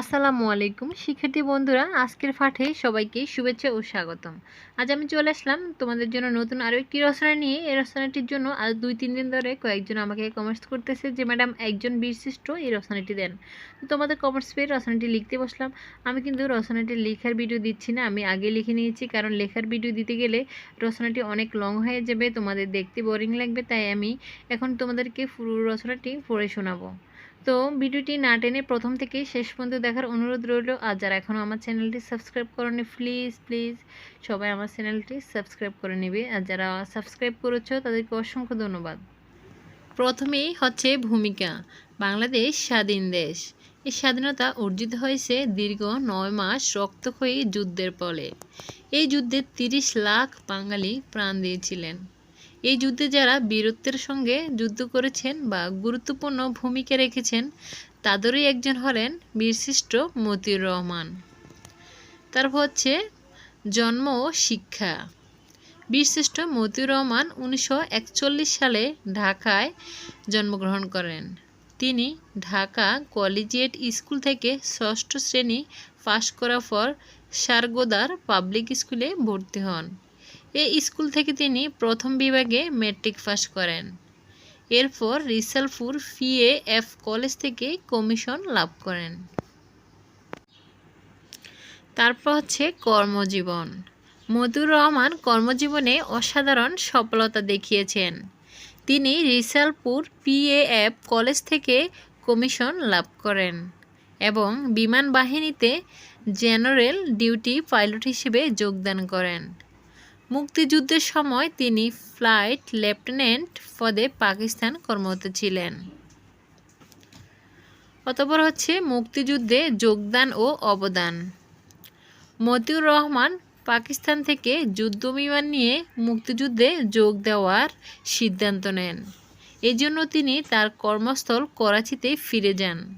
আসসালামু আলাইকুম। শিক্ষার্থী বন্ধুরা, আজকের পাঠে সবাইকে শুভেচ্ছা ও স্বাগতম। আজ আমি চলে আসলাম তোমাদের জন্য নতুন আরও একটি রচনা নিয়ে। এই রচনাটির জন্য আজ দুই, তিন দিন ধরে কয়েকজন আমাকে কমেন্টস করতেছে যে, ম্যাডাম, একজন বিশিষ্ট এই রচনাটি দেন। তোমাদের কমেন্টস পেয়ে রচনাটি লিখতে বসলাম। আমি কিন্তু রচনাটি লেখার ভিডিও দিচ্ছি না, আমি আগে লিখে নিয়েছি। কারণ লেখার ভিডিও দিতে গেলে রচনাটি অনেক লং হয়ে যাবে, তোমাদের দেখতে বোরিং লাগবে। তাই আমি এখন তোমাদেরকে পুরো রচনাটি পড়ে শোনাবো। তো ভিডিওটি না টেনে প্রথম থেকে শেষ পর্যন্ত দেখার অনুরোধ রইল। আর যারা এখনও আমার চ্যানেলটি সাবস্ক্রাইব করেনি, প্লিজ প্লিজ সবাই আমার চ্যানেলটি সাবস্ক্রাইব করে নেবে। আর যারা সাবস্ক্রাইব করেছ, তাদেরকে অসংখ্য ধন্যবাদ। প্রথমেই হচ্ছে ভূমিকা, বাংলাদেশ স্বাধীন দেশ। এই স্বাধীনতা অর্জিত হয়েছে দীর্ঘ নয় মাস রক্তক্ষয়ী যুদ্ধের ফলে এই যুদ্ধে তিরিশ লাখ বাঙালি প্রাণ দিয়েছিলেন। এই যুদ্ধে যারা বীরত্বের সঙ্গে যুদ্ধ করেছেন বা গুরুত্বপূর্ণ ভূমিকা রেখেছেন, তাদেরই একজন হলেন বীরশ্রেষ্ঠ মতিউর রহমান। তারপর হচ্ছে জন্ম ও শিক্ষা। বীরশ্রেষ্ঠ মতিউর রহমান উনিশশো একচল্লিশ সালে ঢাকায় জন্মগ্রহণ করেন। তিনি ঢাকা কলেজিয়েট স্কুল থেকে ষষ্ঠ শ্রেণি পাশ করার পর সারগোদার পাবলিক স্কুলে ভর্তি হন। এই স্কুল থেকে তিনি প্রথম বিভাগে ম্যাট্রিক পাস করেন। এরপর রিসালপুর এফ কলেজ থেকে কমিশন লাভ করেন। তারপর হচ্ছে কর্মজীবন। মধুর রহমান কর্মজীবনে অসাধারণ সফলতা দেখিয়েছেন। তিনি রিসালপুর এফ কলেজ থেকে কমিশন লাভ করেন এবং বিমান বাহিনীতে জেনারেল ডিউটি পাইলট হিসেবে যোগদান করেন। মুক্তিযুদ্ধের সময় তিনি ফ্লাইট লেফটেন্যান্ট পদে পাকিস্তান কর্মরত ছিলেন। অতপর হচ্ছে মুক্তিযুদ্ধে যোগদান ও অবদান। মতিউর রহমান পাকিস্তান থেকে যুদ্ধ বিমান নিয়ে মুক্তিযুদ্ধে যোগ দেওয়ার সিদ্ধান্ত নেন। এজন্য তিনি তার কর্মস্থল করাচিতে ফিরে যান।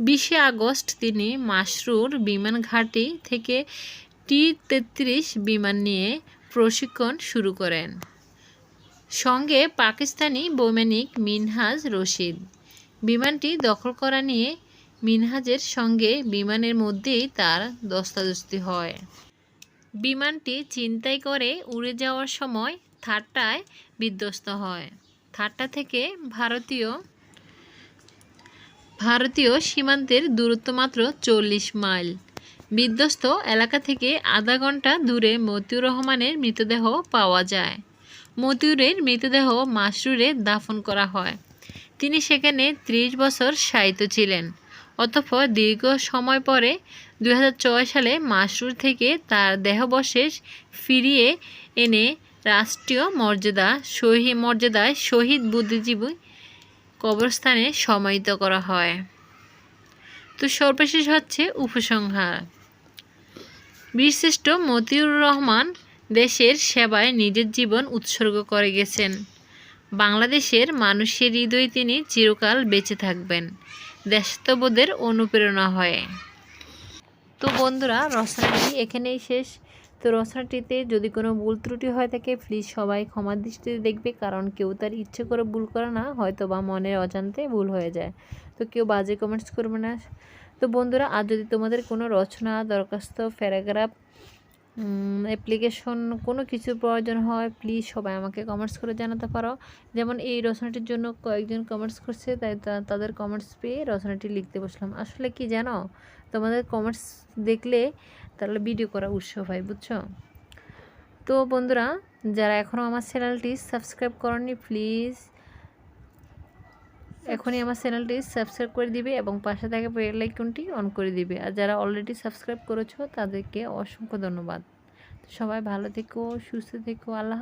বিশে আগস্ট তিনি মাসরুর বিমান ঘাঁটি থেকে টি তেত্রিশ বিমান নিয়ে প্রশিক্ষণ শুরু করেন। সঙ্গে পাকিস্তানি বৈমানিক মিনহাজ রশিদ। বিমানটি দখল করা নিয়ে মিনহাজের সঙ্গে বিমানের মধ্যেই তার দস্তাদস্তি হয়। বিমানটি চিন্তাই করে উড়ে যাওয়ার সময় থাট্টায় বিধ্বস্ত হয়। থাট্টা থেকে ভারতীয় ভারতীয় সীমান্তের দূরত্ব মাত্র চল্লিশ মাইল। বিধ্বস্ত এলাকা থেকে আধা ঘণ্টা দূরে মতিউর রহমানের মৃতদেহ পাওয়া যায়। মতিউরের মৃতদেহ মাসরুরে দাফন করা হয়। তিনি সেখানে ত্রিশ বছর সাহিত্য ছিলেন। অতঃপর দীর্ঘ সময় পরে দু হাজার ছয় সালে মাসরুর থেকে তার দেহবশেষ ফিরিয়ে এনে রাষ্ট্রীয় মর্যাদা শহীদ মর্যাদায় শহীদ বুদ্ধিজীবী কবরস্থানে সমাহিত করা হয়। তো সর্বশেষ হচ্ছে উপসংহার। বীরশ্রেষ্ঠ মতিউর রহমান দেশের সেবায় নিজের জীবন উৎসর্গ করে গেছেন। বাংলাদেশের মানুষের হৃদয়ে তিনি চিরকাল বেঁচে থাকবেন। দেশত্ববোধের অনুপ্রেরণা হয়ে। তো বন্ধুরা, রচনাটি এখানেই শেষ। তো রচনাটিতে যদি কোনো ভুল ত্রুটি হয় থাকে প্লিজ সবাই ক্ষমার দৃষ্টিতে দেখবে, কারণ কেউ তার ইচ্ছে করে ভুল করে না হয়তো বা মনের অজান্তে ভুল হয়ে যায়। তো কেউ বাজে কমেন্টস করবে না। তো বন্ধুরা, আর যদি তোমাদের কোনো রচনা, দরখাস্ত, প্যারাগ্রাফ অ্যাপ্লিকেশন কোনো কিছু প্রয়োজন হয় প্লিজ সবাই আমাকে কমেন্টস করে জানাতে পারো। যেমন এই রচনাটির জন্য কয়েকজন কমেন্টস করছে, তাই তাদের কমেন্টস পেয়ে রচনাটি লিখতে বসলাম। আসলে কি জানো? তোমাদের কমেন্টস দেখলে তাহলে ভিডিও করা উৎসব হয় বুঝছ? তো বন্ধুরা, যারা এখনও আমার চ্যানেলটি সাবস্ক্রাইব করেনি প্লিজ এখনই আমার চ্যানেলটি সাবস্ক্রাইব করে দিবে এবং পাশে থাকা বেল আইকনটি অন করে দিবে। আর যারা অলরেডি সাবস্ক্রাইব করেছ তাদেরকে অসংখ্য ধন্যবাদ। সবাই ভালো থেকো সুস্থ থেকো আল্লাহ